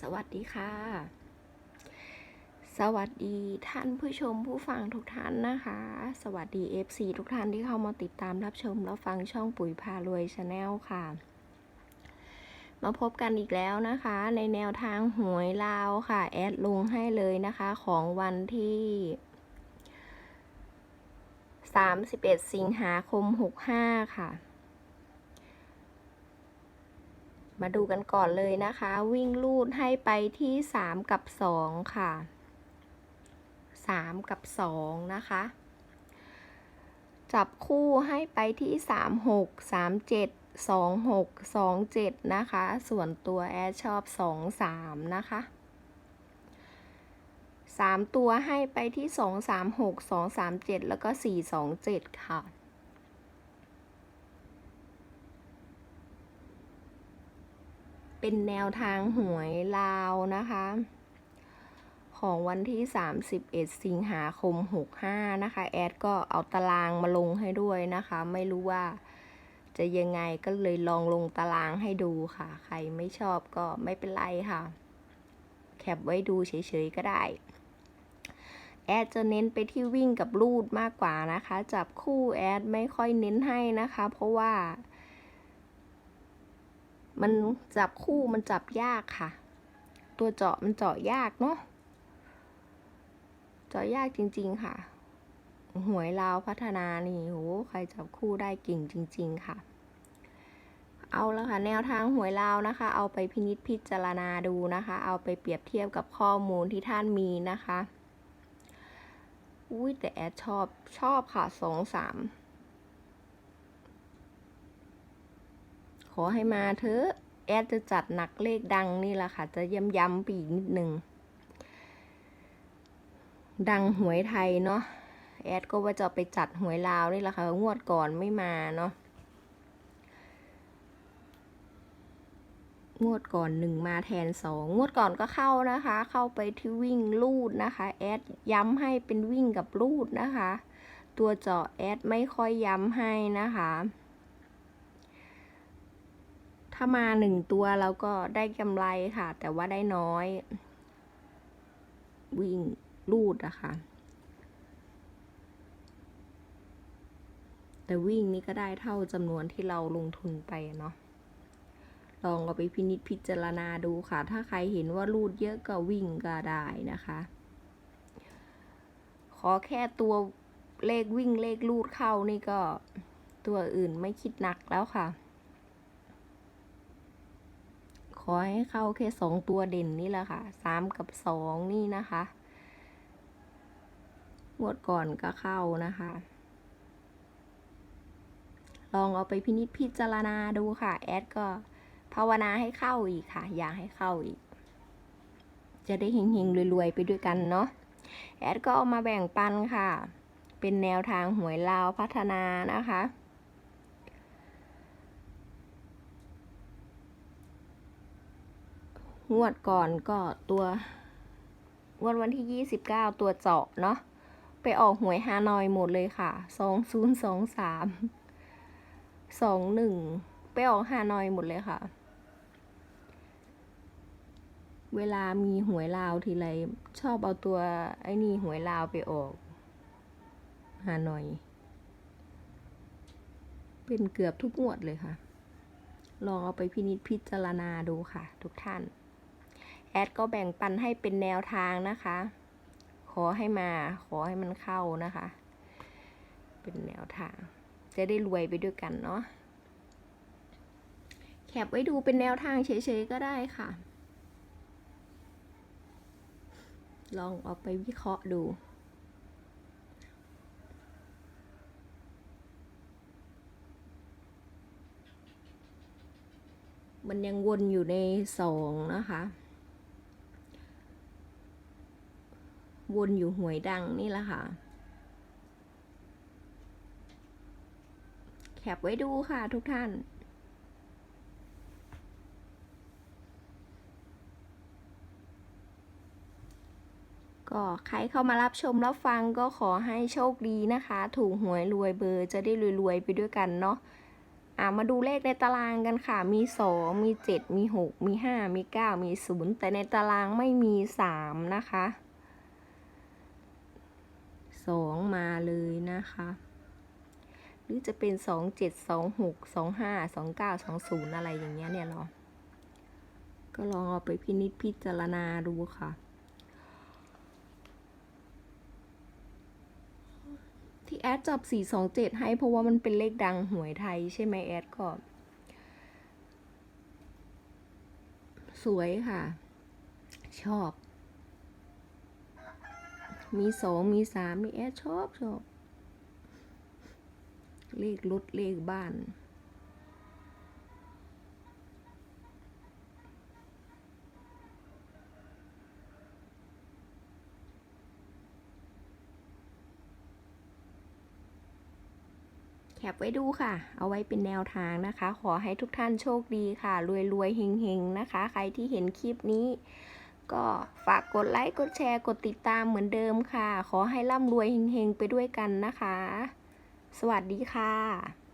สวัสดีค่ะ สวัสดีท่านผู้ชมผู้ฟังทุกท่านนะคะ สวัสดี FC ทุกท่านที่เข้ามาติดตามรับชมรับฟังช่องปุ๋ยพารวยชาแนลค่ะ มาพบกันอีกแล้วนะคะ ในแนวทางหวยลาวค่ะ แอดลงให้เลยนะคะของวันที่31 สิงหาคม 65 ค่ะ มาดูกันก่อนเลยนะคะ วิ่งลูดให้ไปที่ 3 กับ 2 ค่ะ 3 กับ 2 นะคะ จับคู่ให้ไปที่ 3 6 3 7 2 6 2 7 นะคะ ส่วนตัวแอชอบ 2 3 นะคะ 3 ตัวให้ไปที่ 2 3 6 2 3 7 แล้วก็ 4 2 7 ค่ะ เป็นแนวทางหวยลาวนะคะ ของวันที่ 31 สิงหาคม 65 นะคะ แอดก็เอาตารางมาลงให้ด้วยนะคะ ไม่รู้ว่าจะยังไงก็เลยลองลงตารางให้ดูค่ะ ใครไม่ชอบก็ไม่เป็นไรค่ะ แคปไว้ดูเฉยๆก็ได้ แอดจะเน้นไปที่วิ่งกับลูดมากกว่านะคะ จับคู่แอดไม่ค่อยเน้นให้นะคะ เพราะว่า มันจับคู่มันจับยากค่ะ ตัวเจาะมันเจาะยากเนาะ เจาะยากจริง ๆค่ะ หวยลาวพัฒนานี่โหใครจับคู่ได้เก่งจริง ๆ ค่ะ เอาละค่ะ แนวทางหวยลาวนะคะ เอาไปพินิจพิจารณาดูนะคะ เอาไปเปรียบเทียบกับข้อมูลที่ท่านมีนะคะ อุ้ยแต่แอดชอบชอบค่ะสองสาม อให้มาเถอะ แอดจะจัดหนักเลขดังนี่แหละค่ะ จะย้ำย้ำๆไปอีกนิดนึง ดังหวยไทยเนาะ แอดก็ว่าจะไปจัดหวยลาวนี่แหละค่ะ งวดก่อนไม่มาเนาะ งวดก่อนหนึ่งมาแทนสอง งวดก่อนก็เข้านะคะ เข้าไปที่วิ่งลูดนะคะ แอดย้ำให้เป็นวิ่งกับลูดนะคะ ตัวเจาะแอดไม่ค่อยย้ำให้นะคะ ถ้ามาหนึ่งตัวเราก็ได้กำไรค่ะ แต่ว่าได้น้อย วิ่งลูดอะค่ะ แต่วิ่งนี่ก็ได้เท่าจำนวนที่เราลงทุนไปเนาะลองเอาไปพินิจพิจารณาดูค่ะ ถ้าใครเห็นว่าลูดเยอะก็วิ่งก็ได้นะคะ ขอแค่ตัวเลขวิ่งเลขลูดเข้านี่ก็ตัวอื่นไม่คิดหนักแล้วค่ะ ข อให้เข้าแค่สองตัวเด่นนี่แหละค่ะสามกับสองนี่นะคะงวดก่อนก็เข้านะคะ ลองเอาไปพินิจพิจารณาดูค่ะ แอดก็ภาวนาให้เข้าอีกค่ะ อยากให้เข้าอีก จะได้เฮงๆรวยๆไปด้วยกันเนาะ แอดก็เอามาแบ่งปันค่ะ เป็นแนวทางหวยลาวพัฒนานะคะ งวดก่อนก็ตัวงวดวันที่ 29 ตัวเจาะเนาะไปออกหวยฮานอยหมดเลยค่ะ 2023 21 ไปออกฮานอยหมดเลยค่ะ เวลามีหวยลาวทีไรชอบเอาตัวไอ้นี่หวยลาวไปออกฮานอย เป็นเกือบทุกงวดเลยค่ะ ลองเอาไปพินิจพิจารณาดูค่ะ ทุกท่าน แอดก็แบ่งปันให้เป็นแนวทางนะคะ ขอให้มา ขอให้มันเข้านะคะ เป็นแนวทาง จะได้รวยไปด้วยกันเนาะ แคปไว้ดูเป็นแนวทางเฉยๆก็ได้ค่ะ ลองเอาไปวิเคราะห์ดูมันยังวนอยู่ในสองนะคะ วนอยู่หวยดังนี่แหละค่ะ แคปไว้ดูค่ะทุกท่านก็ใครเข้ามารับชมรับฟังก็ขอให้โชคดีนะคะ ถูกหวยรวยเบอร์จะได้รวยๆไปด้วยกันเนาะอ่ามาดูเลขในตารางกันค่ะ มีสองมีเจ็ดมีหกมีห้ามีเก้ามีศูนย์แต่ในตารางไม่มีสามนะคะ สองมาเลยนะคะ หรือจะเป็นสองเจ็ดสองหกสองห้าสองเก้าสองศูนย์อะไรอย่างเงี้ยเนี่ยเนาก็ลองเอาไปพินิจพิจารณาดูค่ะ ที่แอดจับ 427 ให้เพราะว่ามันเป็นเลขดังหวยไทยใช่ไหมแอดก็สวยค่ะ ชอบ มีสองมีสามมีแอดชอบชอบเลขรถเลขบ้านแคปไว้ดูค่ะ เอาไว้เป็นแนวทางนะคะ ขอให้ทุกท่านโชคดีค่ะ รวยรวยเฮงเฮงนะคะ ใครที่เห็นคลิปนี้ ก็ฝากกดไลค์กดแชร์กดติดตามเหมือนเดิมค่ะ ขอให้ร่ำรวยเฮงเฮงๆไปด้วยกันนะคะ สวัสดีค่ะ